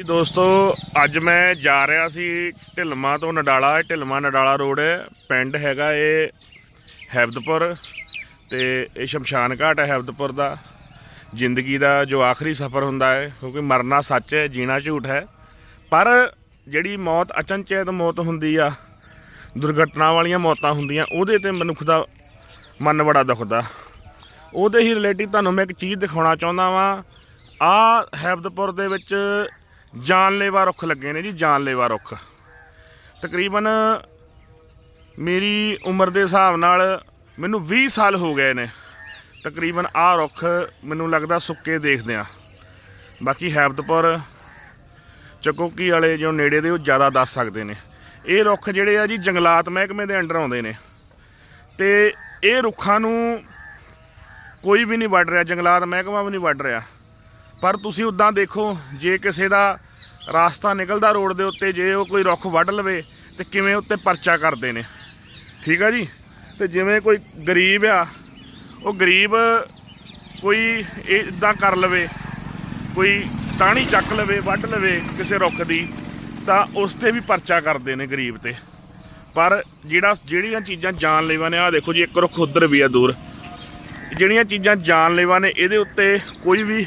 ਜੀ ਦੋਸਤੋ, ਅੱਜ ਮੈਂ ਜਾ ਰਿਹਾ ਸੀ ਢਿਲਮਾ ਤੋਂ ਨਡਾਲਾ। ਇਹ ਢਿਲਮਾ ਨਡਾਲਾ ਰੋਡ ਹੈ, ਪਿੰਡ ਹੈਗਾ ਇਹ ਹੈਬਦਪੁਰ ਤੇ ਇਹ ਸ਼ਮਸ਼ਾਨ ਘਾਟ ਹੈ ਹੈਬਦਪੁਰ ਦਾ। ਜ਼ਿੰਦਗੀ ਦਾ ਜੋ ਆਖਰੀ ਸਫ਼ਰ ਹੁੰਦਾ ਹੈ, ਕਿਉਂਕਿ ਮਰਨਾ ਸੱਚ ਹੈ, ਜੀਣਾ ਝੂਠ ਹੈ। ਪਰ ਜਿਹੜੀ ਮੌਤ ਅਚਨਚੇਤ ਮੌਤ ਹੁੰਦੀ ਆ, ਦੁਰਘਟਨਾ ਵਾਲੀਆਂ ਮੌਤਾਂ ਹੁੰਦੀਆਂ, ਉਹਦੇ ਤੇ ਮਨੁੱਖ ਦਾ ਮਨ ਬੜਾ ਦੁਖਦਾ। ਉਹਦੇ ਹੀ ਰਿਲੇਟਿਵ ਤੁਹਾਨੂੰ ਮੈਂ ਇੱਕ ਚੀਜ਼ ਦਿਖਾਉਣਾ ਚਾਹੁੰਦਾ ਵਾਂ। ਆ ਹੈਬਦਪੁਰ ਦੇ ਵਿੱਚ ਜਾਨਲੇਵਾ ਰੁੱਖ ਲੱਗੇ ਨੇ ਜੀ, ਜਾਨਲੇਵਾ ਰੁੱਖ। ਤਕਰੀਬਨ ਮੇਰੀ ਉਮਰ ਦੇ ਹਿਸਾਬ ਨਾਲ ਮੈਨੂੰ 20 ਸਾਲ ਹੋ ਗਏ ਨੇ। ਤਕਰੀਬਨ ਆਹ ਰੁੱਖ ਮੈਨੂੰ ਲੱਗਦਾ ਸੁੱਕੇ ਦੇਖਦੇ ਆ। ਬਾਕੀ ਹੈਬਤਪੁਰ, ਚਕੋਕੀ ਵਾਲੇ ਜੋ ਨੇੜੇ ਦੇ, ਉਹ ਜ਼ਿਆਦਾ ਦੱਸ ਸਕਦੇ ਨੇ। ਇਹ ਰੁੱਖ ਜਿਹੜੇ ਆ ਜੀ, ਜੰਗਲਾਤ ਮਹਿਕਮੇ ਦੇ ਅੰਡਰ ਆਉਂਦੇ ਨੇ। ਤੇ ਇਹ ਰੁੱਖਾਂ ਨੂੰ ਕੋਈ ਵੀ ਨਹੀਂ ਵੱਢ ਰਿਹਾ, ਜੰਗਲਾਤ ਮਹਿਕਮਾ ਵੀ ਨਹੀਂ ਵੱਢ ਰਿਹਾ। ਪਰ ਤੁਸੀਂ ਉਦਾਂ ਦੇਖੋ, ਜੇ ਕਿਸੇ ਦਾ ਰਾਸਤਾ ਨਿਕਲਦਾ ਰੋਡ ਦੇ ਉੱਤੇ, ਜੇ ਉਹ ਕੋਈ ਰੁੱਖ ਵੱਢ ਲਵੇ, ਤੇ ਕਿਵੇਂ ਉੱਤੇ ਪਰਚਾ ਕਰਦੇ ਨੇ? ਠੀਕ ਆ ਜੀ? ਤੇ ਜਿਵੇਂ ਕੋਈ ਗਰੀਬ ਆ, ਉਹ ਗਰੀਬ ਕੋਈ ਇਦਾਂ ਕਰ ਲਵੇ, ਕੋਈ ਟਾਹਣੀ ਚੱਕ ਲਵੇ, ਵੱਢ ਲਵੇ ਕਿਸੇ ਰੁੱਖ ਦੀ, ਤਾਂ ਉਸ ਤੇ ਵੀ ਪਰਚਾ ਕਰਦੇ ਨੇ ਗਰੀਬ ਤੇ। ਪਰ ਜਿਹੜਾ, ਜਿਹੜੀਆਂ ਚੀਜ਼ਾਂ ਜਾਨਲੇਵਾ ਨੇ ਆ ਦੇਖੋ ਜੀ, ਇੱਕ ਰੁੱਖ ਉਧਰ ਵੀ ਆ ਦੂਰ। ਜਿਹੜੀਆਂ ਚੀਜ਼ਾਂ ਜਾਨਲੇਵਾ ਨੇ, ਇਹਦੇ ਉੱਤੇ ਕੋਈ ਵੀ